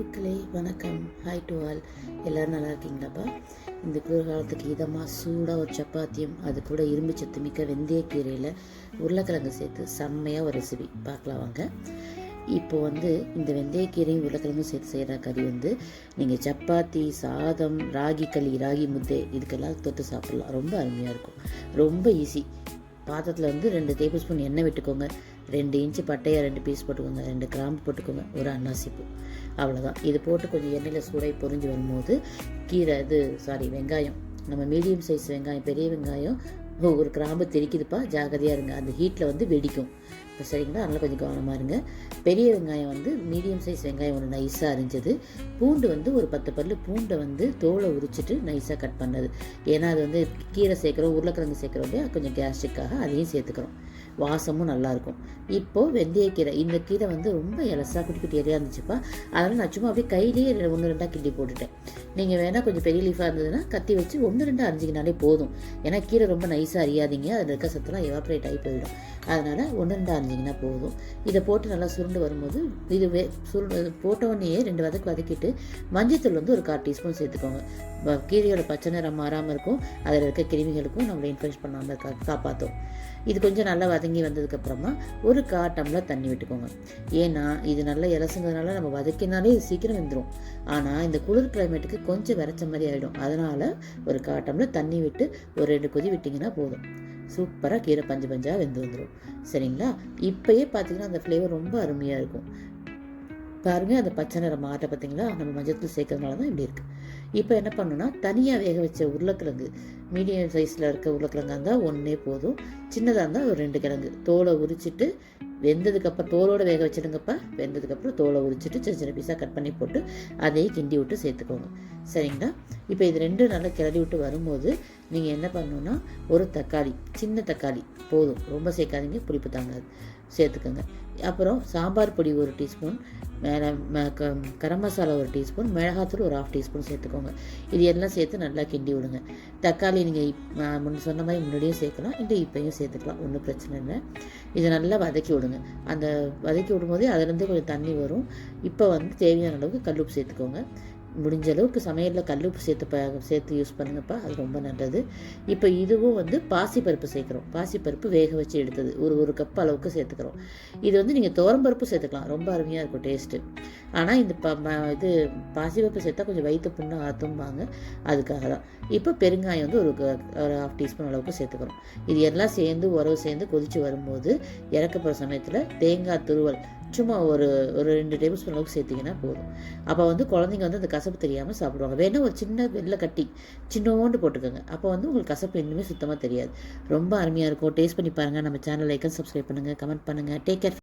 மக்களே வணக்கம். Hi to all எல்லோரும் நல்லா இருக்கீங்களாப்பா? இந்த குளிர்காலத்துக்கு இதமாக சூடாக ஒரு சப்பாத்தியும் அது கூட இரும்பு சத்து மிக்க வெந்தயக்கீரையில் உருளைக்கிழங்கு சேர்த்து செம்மையாக ஒரு ரெசிபி பார்க்கலாம் வாங்க. இப்போ வந்து இந்த வெந்தயக்கீரையும் உருளைக்கிழங்கும் சேர்த்து செய்கிற கறி வந்து நீங்கள் சப்பாத்தி சாதம் ராகி களி ராகி முத்தை இதுக்கெல்லாம் தொட்டு சாப்பிட்லாம். ரொம்ப அருமையாக இருக்கும். ரொம்ப ஈஸி பாத்திரத்தில் வந்து ரெண்டு டேபிள் ஸ்பூன் எண்ணெய் விட்டுக்கோங்க. ரெண்டு இன்ச்சு பட்டையாக ரெண்டு பீஸ் போட்டுக்கோங்க. ரெண்டு கிராம்பு போட்டுக்கோங்க. ஒரு அன்னாசிப்பூ. அவ்வளோதான் இது போட்டு கொஞ்சம் எண்ணெயில் சூடாகி பொரிஞ்சு வரும்போது கீரை இது சாரி வெங்காயம். நம்ம மீடியம் சைஸ் வெங்காயம் பெரிய வெங்காயம் ஒரு கிராம்பு தெரிக்குதுப்பா ஜாகிரதையாக இருங்க. அந்த ஹீட்டில் வந்து வெடிக்கும். சரிங்களா? அதனால் கொஞ்சம் கவனமாக இருங்க. பெரிய வெங்காயம் வந்து மீடியம் சைஸ் வெங்காயம் ஒன்று நைஸாக அரிஞ்சது. பூண்டு வந்து ஒரு பத்து பல்லு பூண்டை வந்து தோலை உரிச்சிட்டு நைஸாக கட் பண்ணது. ஏன்னா அது வந்து கீரை சேர்க்குறோம் உருளைக்கிழங்கு சேர்க்குறோம் இல்லையா? கொஞ்சம் கேஸ்ட்ரிக்காக அதையும் சேர்த்துக்கிறோம். வாசமும் நல்லாயிருக்கும் இப்போது வெந்தயக்கீரை இந்த கீரை வந்து ரொம்ப இலசாக குட்டி குட்டி இலையாக இருந்துச்சுப்பா. அதனால் நான் சும்மா அப்படியே கையிலேயே ஒன்று ரெண்டாக கிண்டி போட்டுட்டேன். நீங்கள் வேணால் கொஞ்சம் பெரிய லீஃபாக இருந்ததுன்னா கத்தி வச்சு ஒன்று ரெண்டு அரிஞ்சிக்கினாலே போதும். ஏன்னா கீரை ரொம்ப நைஸாக அறியாதீங்க அதில் இருக்க சத்தெல்லாம் எவாப்ரேட் ஆகி போயிடும். அதனால் ஒன்று ரெண்டு அரிஞ்சிங்கன்னா போதும். இதை போட்டு நல்லா சுருண்டு வரும்போது இது வே சுருண்டு போட்ட ரெண்டு வதக்கு வதக்கிட்டு மஞ்சத்தூள் வந்து ஒரு கால் டீஸ்பூன் சேர்த்துக்கோங்க. கீரையோட பச்சை நிறம் மாறாமல் இருக்கும். அதில் இருக்க கிருமிகளுக்கும் நம்மளை இன்ஃபெக்ட் பண்ணாமல் கா காப்பாற்றும் இது கொஞ்சம் நல்லா வதங்கி வந்ததுக்கப்புறமா ஒரு கா டம்ளர் தண்ணி விட்டுக்கோங்க. ஏன்னா இது நல்லா இலசுங்கிறதுனால நம்ம வதக்கினாலே இது சீக்கிரம் வந்துடும் ஆனால் இந்த குளிர் கிளைமேட்டுக்கு கொஞ்சம் விரைச்ச மாதிரி ஆகிடும் அதனால் ஒரு கா டம்ளர் தண்ணி விட்டு ஒரு ரெண்டு கொதி விட்டிங்கன்னா போதும். சூப்பராக கீரை பஞ்சு பஞ்சாக வெந்து வந்துடும் சரிங்களா? இப்போயே பார்த்தீங்கன்னா அந்த ஃப்ளேவர் ரொம்ப அருமையாக இருக்கும். பாருங்கள் அந்த பச்சை நிறம் மாட்டை பார்த்தீங்களா? நம்ம மஞ்சத்தில் சேர்க்கறதுனால தான் இப்படி இருக்குது இப்போ என்ன பண்ணணும்னா தனியாக வேக வச்ச உருளைக்கிழங்கு மீடியம் சைஸில் இருக்க உருளைக்கிழங்காக இருந்தால் ஒன்றே போதும். சின்னதாக இருந்தால் ஒரு ரெண்டு கிழங்கு. தோலை உரிச்சிட்டு வெந்ததுக்கப்புறம் தோலோடு வேக வச்சிடுங்கப்பா. வெந்ததுக்கப்புறம் தோலை உரிச்சிட்டு சின்ன சின்ன பீஸாக கட் பண்ணி போட்டு அதையே கிண்டி விட்டு சேர்த்துக்கோங்க. சரிங்களா? இப்போ இது ரெண்டும் நல்லா கிளறி விட்டு வரும்போது நீங்கள் என்ன பண்ணணுன்னா ஒரு தக்காளி சின்ன தக்காளி போதும். ரொம்ப சேர்க்காதீங்க புளிப்பு தாங்காது. சேர்த்துக்கோங்க. அப்புறம் சாம்பார் பொடி ஒரு டீஸ்பூன் மேலே கரம் மசாலா ஒரு டீஸ்பூன் மிளகாத்தூள் ஒரு ஆஃப் டீஸ்பூன் சேர்த்துக்கோங்க. இது எல்லாம் சேர்த்து நல்லா கிண்டி விடுங்க. தக்காளி நீங்கள் முன்ன சொன்ன மாதிரி முன்னாடியே சேர்க்கலாம். இல்லை இப்போயும் சேர்த்துக்கலாம். ஒன்றும் பிரச்சனை இல்லை. இதை நல்லா வதக்கி விடுங்க. அந்த வதக்கி விடும்போதே அதுலேருந்து கொஞ்சம் தண்ணி வரும். இப்போ வந்து தேவையான அளவுக்கு கல்லுப்பு சேர்த்துக்கோங்க. முடிஞ்ச அளவுக்கு சமையலில் கல் உப்பு சேர்த்து ப சேர்த்து யூஸ் பண்ணுங்கப்பா அது ரொம்ப நல்லது. இப்போ இதுவும் வந்து பாசிப்பருப்பு சேர்க்குறோம். பாசிப்பருப்பு வேக வச்சு எடுத்தது. ஒரு ஒரு கப் அளவுக்கு சேர்த்துக்கிறோம். இது வந்து நீங்கள் தோரம்பருப்பு சேர்த்துக்கலாம். ரொம்ப அருமையாக இருக்கும் டேஸ்ட்டு ஆனால் இந்த ப இது பாசிப்பருப்பு சேர்த்தா கொஞ்சம் வயிற்று புண்ணு ஆற்றும்பாங்க அதுக்காக தான். இப்போ பெருங்காயம் வந்து ஒரு ஒரு ஹாஃப் டீஸ்பூன் அளவுக்கு சேர்த்துக்கிறோம். இது எல்லாம் சேர்ந்து உறவு சேர்ந்து கொதித்து வரும்போது இறக்க போகிற சமயத்தில் தேங்காய் துருவல் சும்மா ஒரு ஒரு ரெண்டு டேபிள் ஸ்பூன் அளவுக்கு சேர்த்திங்கன்னா போதும். அப்போ வந்து குழந்தைங்க வந்து அந்த கசப்பு தெரியாமல் சாப்பிடுவாங்க. வேணால் ஒரு சின்ன வெள்ளை கட்டி சின்னோண்டு போட்டுக்கோங்க. அப்போ வந்து உங்களுக்கு கசப்பு இன்னுமே சுத்தமாக தெரியாது. ரொம்ப அருமையாக இருக்கும். டேஸ்ட் பண்ணி பாருங்கள் நம்ம சேனல் லைக்கன் சப்ஸ்கிரைப் பண்ணுங்கள் கமெண்ட் பண்ணுங்கள் டேக் கேர்